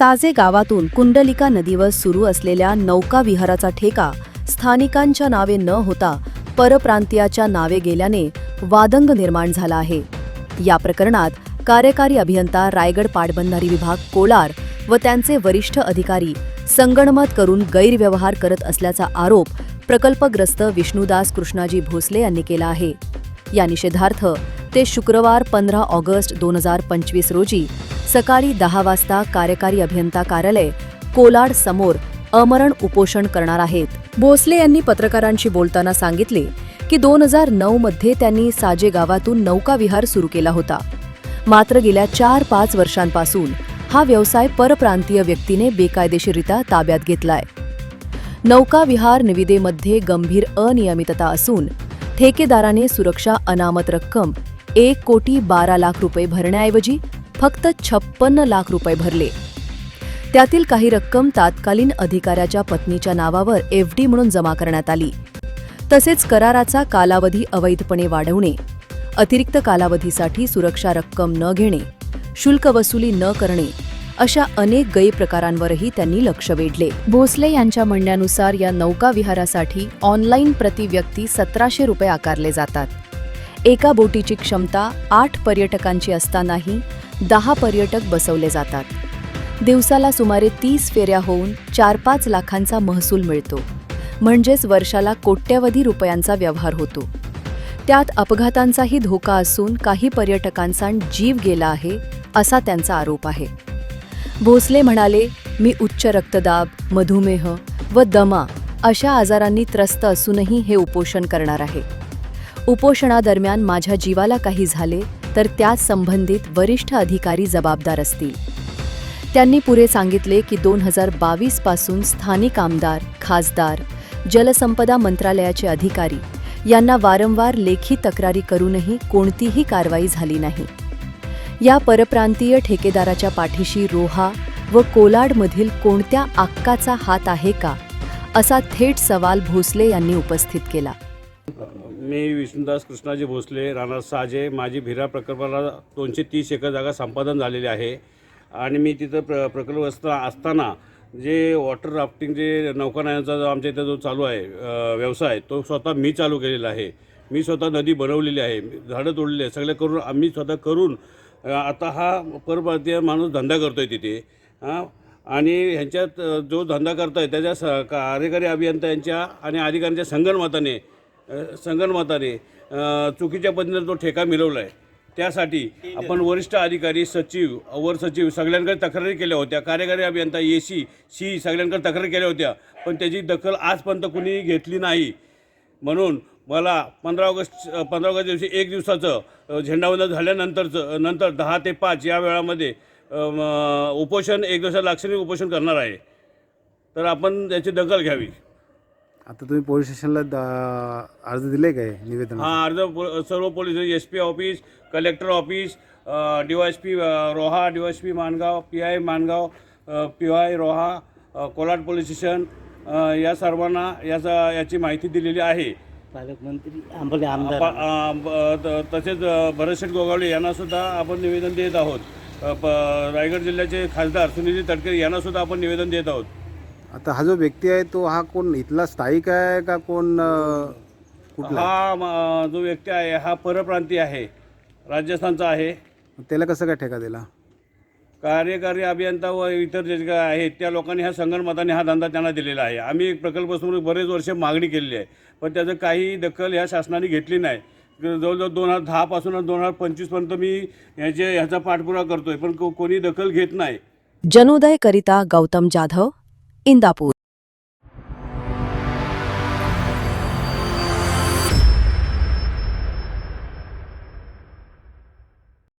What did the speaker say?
साजे गावातून कुंडलिका नदीवर सुरू असलेल्या नौका विहाराचा ठेका स्थानिकांच्या नावे न होता परप्रांतीयाच्या नावे गेल्याने वादंग निर्माण झाला आहे. या प्रकरणात कार्यकारी अभियंता रायगड पाटबंधारी विभाग कोलार व त्यांचे वरिष्ठ अधिकारी संगणमत करून गैरव्यवहार करत असल्याचा आरोप प्रकल्पग्रस्त विष्णुदास कृष्णाजी भोसले यांनी केला आहे. या निषेधार्थ ते शुक्रवार पंधरा ऑगस्ट दोन हजार पंचवीस रोजी सकाळी दहा वाजता कार्यकारी अभियंता कार्यालय कोलाड समोर अमरण उपोषण करणार आहेत. भोसले यांनी पत्रकारांशी बोलताना सांगितले की दोन हजार नऊ मध्ये त्यांनी साजे गावातून नौकाविहार सुरू केला होता. मात्र गेल्या चार पाच वर्षांपासून हा व्यवसाय परप्रांतीय व्यक्तीने बेकायदेशीरित्या ताब्यात घेतलाय. नौकाविहार निविदेमध्ये गंभीर अनियमितता असून ठेकेदाराने सुरक्षा अनामत रक्कम एक कोटी बारा लाख रुपये भरण्याऐवजी फक्त छप्पन्न लाख रुपये भरले. त्यातील काही रक्कम तात्कालीन अधिकाऱ्याच्या पत्नीच्या नावावर एफडी म्हणून जमा करण्यात आली. तसेच कराराचा कालावधी अवैधपणे वाढवणे अतिरिक्त कालावधीसाठी सुरक्षा रक्कम न घेणे शुल्क वसुली न करणे अशा अनेक गैरप्रकारांवरही त्यांनी लक्ष वेधले. भोसले यांच्या म्हणण्यानुसार या नौका विहारासाठी ऑनलाईन प्रति व्यक्ती सतराशे रुपये आकारले जातात. एका बोटीची क्षमता आठ पर्यटकांची असतानाही दहा पर्यटक बसवले जातात. दिवसाला सुमारे तीस फेऱ्या होऊन चार पाच लाखांचा महसूल मिळतो. म्हणजेच वर्षाला कोट्यवधी रुपयांचा व्यवहार होतो. त्यात अपघातांचाही धोका असून काही पर्यटकांचा जीव गेला आहे असा त्यांचा आरोप आहे. भोसले म्हणाले मी उच्च रक्तदाब मधुमेह व दमा अशा आजारांनी त्रस्त असूनही हे उपोषण करणार आहे. उपोषणादरम्यान माझ्या जीवाला काही झाले तर त्यात संबंधित वरिष्ठ अधिकारी जबाबदार असतील. त्यांनी पुढे सांगितले की दोन हजार बावीसपासून स्थानिक आमदार खासदार जलसंपदा मंत्रालयाचे अधिकारी यांना वारंवार लेखी तक्रारी करूनही कोणतीही कारवाई झाली नाही. या परप्रांतीय ठेकेदाराच्या पाठीशी रोहा व कोलाडमधील कोणत्या आक्काचा हात आहे का असा थेट सवाल भोसले यांनी उपस्थित केला. मी विष्णुदास कृष्णाजी भोसले राणा साजे. माझी भिरा प्रकल्पाला दोनशे तीस एकर जागा संपादन झालेली आहे. आणि मी तिथं प्र प्रकल्प असता असताना जे वॉटर राफ्टिंग जे नौकानयनाचा जो आमच्या इथं जो चालू आहे व्यवसाय तो स्वतः मी चालू केलेला आहे. मी स्वतः नदी बनवलेली आहे झाडं तोडलेली आहे सगळं करून आम्ही स्वतः करून आता हा परप्रांतीय माणूस धंदा करतो आहे तिथे. हां? आणि ह्यांच्यात जो धंदा करतोय त्याच्या स कार्यकारी अभियंता यांच्या आणि अधिकाऱ्यांच्या संगणमताने संगणमताने चुकीच्या पद्धतीने तो ठेका मिळवला आहे त्यासाठी आपण वरिष्ठ अधिकारी सचिव अवर सचिव सगळ्यांकडे तक्रारी केल्या होत्या. कार्यकारी अभियंता ए सी सी सगळ्यांकडे तक्रारी केल्या होत्या. पण त्याची दखल आजपर्यंत कुणी घेतली नाही. म्हणून मला पंधरा ऑगस्ट पंधरा ऑगस्ट दिवशी एक दिवसाचं झेंडावंदन झाल्यानंतरचं नंतर दहा ते पाच या वेळामध्ये उपोषण एक दिवसात लाक्षणिक उपोषण करणार आहे. तर आपण त्याची दखल घ्यावी. आता तुम्ही पोलीस स्टेशनला दा- अर्ज दिले काय निवेदन? हा अर्ज पो- सर्व police S P office collector office D Y S P Roha D Y S P Mangaon P I Mangaon P I Roha a, Kolad police station अ, या सर्वांना याचा याची माहिती दिलेली आहे. पालकमंत्री आंबले आमदार. आप- अ, ब- त- तसेच अ, भरतशेठ गोगावले यांना सुद्धा आपण निवेदन देत आहोत. अ, प- रायगड जिल्ह्याचे खासदार सुनील तटकरे यांना सुद्धा आपण निवेदन देत आहोत. आता हा जो व्यक्ती आहे तो हा कोण इथला स्थायिक आहे का कोण अं, कुठला? हा म- जो व्यक्ती आहे हा परप्रांतीय आहे. राजस्थानचा आहे. त्याला कसं काय ठेका दिला? कार्यकारी अभियंता व इतर जे काय आहेत त्या लोकांनी ह्या संगणमताने हा धंदा त्यांना दिलेला आहे. आम्ही प्रकल्पासमोर बरेच वर्ष मागणी केलेली आहे पण त्याचं काही दखल ह्या शासनाने घेतली नाही. जवळजवळ दोन हजार दहापासून दोन हजार पंचवीसपर्यंत मी ह्याचे ह्याचा पाठपुरावा करतोय पण को कोणी दखल घेत नाही. जनोदय करिता गौतम जाधव इंदापूर